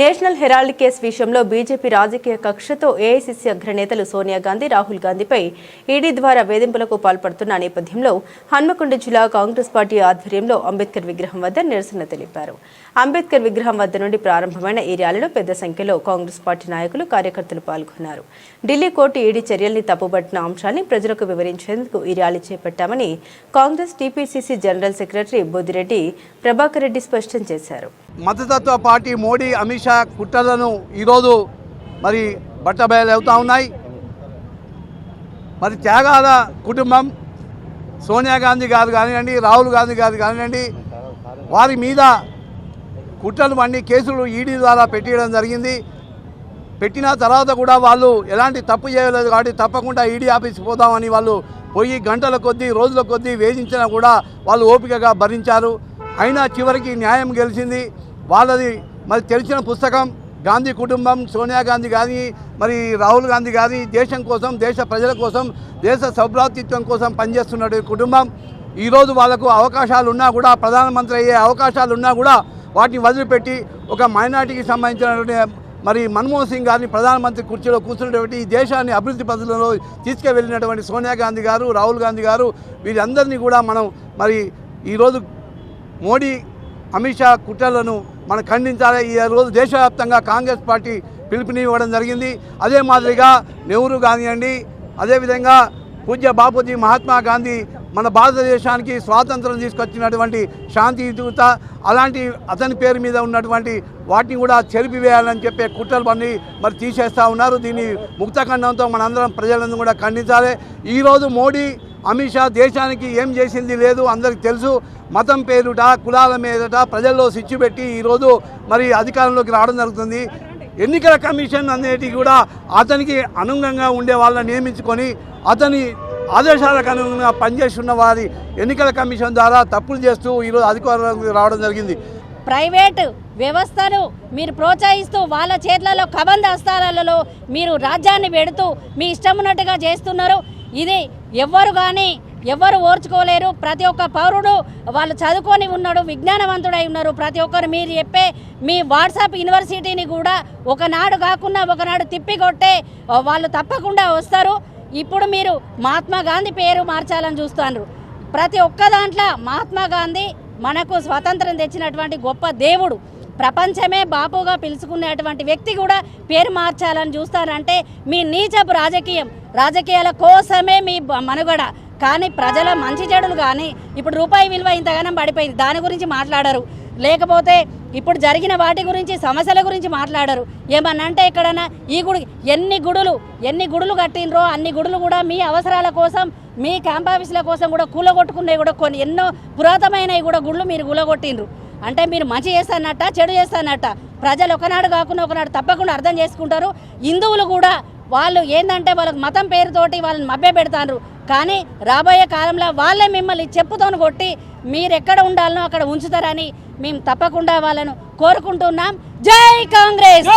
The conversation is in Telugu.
నేషనల్ హెరాల్డ్ కేసు విషయంలో బీజేపీ రాజకీయ కక్షతో ఏఐసీసీ అగ్రనేతలు సోనియా గాంధీ రాహుల్ గాంధీపై ఈడీ ద్వారా వేధింపులకు పాల్పడుతున్న నేపథ్యంలో హన్మకొండ జిల్లా కాంగ్రెస్ పార్టీ ఆధ్వర్యంలో అంబేద్కర్ విగ్రహం వద్ద నిరసన తెలిపారు. అంబేద్కర్ విగ్రహం వద్ద నుండి ప్రారంభమైన ఈ ర్యాలీలో పెద్ద సంఖ్యలో కాంగ్రెస్ పార్టీ నాయకులు కార్యకర్తలు పాల్గొన్నారు. ఢిల్లీ కోర్టు ఈడీ చర్యల్ని తప్పుబట్టిన అంశాన్ని ప్రజలకు వివరించేందుకు ఈ ర్యాలీ చేపట్టామని Congress TPCC general secretary Boddireddy Prabhakar Reddy స్పష్టం చేశారు. మతతత్వ పార్టీ మోడీ అమిత్ షా కుట్రలను ఈరోజు మరి బట్టబయలవుతూ ఉన్నాయి. మరి త్యాగాల కుటుంబం సోనియా గాంధీ గారు కానివ్వండి రాహుల్ గాంధీ గారు కానివ్వండి వారి మీద కుట్రలు అన్ని కేసులు ఈడీ ద్వారా పెట్టియడం జరిగింది. పెట్టిన తర్వాత కూడా వాళ్ళు ఎలాంటి తప్పు చేయలేదు కాబట్టి తప్పకుండా ఈడీ ఆఫీస్కి పోదామని వాళ్ళు పోయి గంటల కొద్దీ రోజుల కొద్దీ వేధించినా కూడా వాళ్ళు ఓపికగా భరించారు. అయినా చివరికి న్యాయం గెలిచింది. వాళ్ళది మరి తెలిసిన పుస్తకం గాంధీ కుటుంబం సోనియా గాంధీ కానీ మరి రాహుల్ గాంధీ కానీ దేశం కోసం దేశ ప్రజల కోసం దేశ సౌభ్రాతృత్వం కోసం పనిచేస్తున్న కుటుంబం. ఈరోజు వాళ్ళకు అవకాశాలు ఉన్నా కూడా ప్రధానమంత్రి అయ్యే అవకాశాలు ఉన్నా కూడా వాటిని వదిలిపెట్టి ఒక మైనార్టీకి సంబంధించినటువంటి మరి మన్మోహన్ సింగ్ గారిని ప్రధానమంత్రి కుర్చీలో కూర్చున్నటువంటి ఈ దేశాన్ని అభివృద్ధి పద్ధతిలో తీసుకువెళ్ళినటువంటి సోనియా గాంధీ గారు రాహుల్ గాంధీ గారు వీరందరినీ కూడా మనం మరి ఈరోజు మోడీ అమిత్ షా కుట్రలను మనం ఖండించాలి. ఈ రోజు దేశవ్యాప్తంగా కాంగ్రెస్ పార్టీ పిలుపునివ్వడం జరిగింది. అదే మాదిరిగా నెహ్రూ కానివ్వండి అదేవిధంగా పూజ్య బాపూజీ మహాత్మా గాంధీ మన భారతదేశానికి స్వాతంత్రం తీసుకొచ్చినటువంటి శాంతియుత అలాంటి అతని పేరు మీద ఉన్నటువంటి వాటిని కూడా చెరిపివేయాలని చెప్పే కుట్రలు పని మరి తీసేస్తూ ఉన్నారు. దీన్ని ముక్తఖండంతో మనందరం ప్రజలందరూ కూడా ఖండించాలి. ఈరోజు మోడీ అమిత్ షా దేశానికి ఏం చేసింది లేదు అందరికి తెలుసు. మతం పేరుట కులాల మీదట ప్రజల్లో సిచ్చు పెట్టి ఈరోజు మరి అధికారంలోకి రావడం జరుగుతుంది. ఎన్నికల కమిషన్ అనేది కూడా అతనికి అనుగుణంగా ఉండే వాళ్ళని నియమించుకొని అతని ఆదేశాలకు అనుగుణంగా పనిచేస్తున్న వారి ఎన్నికల కమిషన్ ద్వారా తప్పులు చేస్తూ ఈరోజు అధికారంలోకి రావడం జరిగింది. ప్రైవేట్ వ్యవస్థను మీరు ప్రోత్సహిస్తూ వాళ్ళ చేతులలో కబంధ హస్తాలలో మీరు రాజ్యాన్ని పెడుతూ మీ ఇష్టమున్నట్టుగా చేస్తున్నారు. ఇది ఎవ్వరు కానీ ఎవ్వరు ఓర్చుకోలేరు. ప్రతి ఒక్క పౌరుడు వాళ్ళు చదువుకొని ఉన్నాడు విజ్ఞానవంతుడై ఉన్నారు. ప్రతి ఒక్కరు మీరు చెప్పే మీ వాట్సాప్ యూనివర్సిటీని కూడా ఒకనాడు కాకుండా ఒకనాడు తిప్పికొట్టే వాళ్ళు తప్పకుండా వస్తారు. ఇప్పుడు మీరు మహాత్మా గాంధీ పేరు మార్చాలని చూస్తున్నారు. ప్రతి ఒక్క దాంట్లో మహాత్మా గాంధీ మనకు స్వాతంత్రం తెచ్చినటువంటి గొప్ప దేవుడు. ప్రపంచమే బాపుగా పిలుచుకునేటువంటి వ్యక్తి కూడా పేరు మార్చాలని చూస్తారంటే మీ నీచపు రాజకీయం రాజకీయాల కోసమే మీ బ- మనుగడ. కానీ ప్రజల మంచి చెడులు కానీ ఇప్పుడు రూపాయి విలువ ఇంతగానం పడిపోయింది. దాని గురించి మాట్లాడరు. లేకపోతే ఇప్పుడు జరిగిన వాటి గురించి సమస్యల గురించి మాట్లాడరు. ఏమన్నంటే ఎక్కడన్నా ఈ గుడి ఎన్ని గుడులు ఎన్ని గుడులు కట్టినరో అన్ని గుడులు కూడా మీ అవసరాల కోసం మీ క్యాంప్ ఆఫీసుల కోసం కూడా కూలగొట్టుకునేవి కూడా కొన్ని ఎన్నో పురాతనమైనవి కూడా గుళ్ళు మీరు కూలగొట్టినరు అంటే మీరు మంచి చేస్తానట్ట చెడు చేస్తానట్ట ప్రజలు ఒకనాడు కాకుండా ఒకనాడు తప్పకుండా అర్థం చేసుకుంటారు. హిందువులు కూడా వాళ్ళు ఏంటంటే వాళ్ళకి మతం పేరుతోటి వాళ్ళని మభ్య పెడతారు కానీ రాబోయే కాలంలో వాళ్ళే మిమ్మల్ని చెప్పుతోను కొట్టి మీరు ఎక్కడ ఉండాలనో అక్కడ ఉంచుతారని మేము తప్పకుండా వాళ్ళను కోరుకుంటున్నాం. జై కాంగ్రెస్!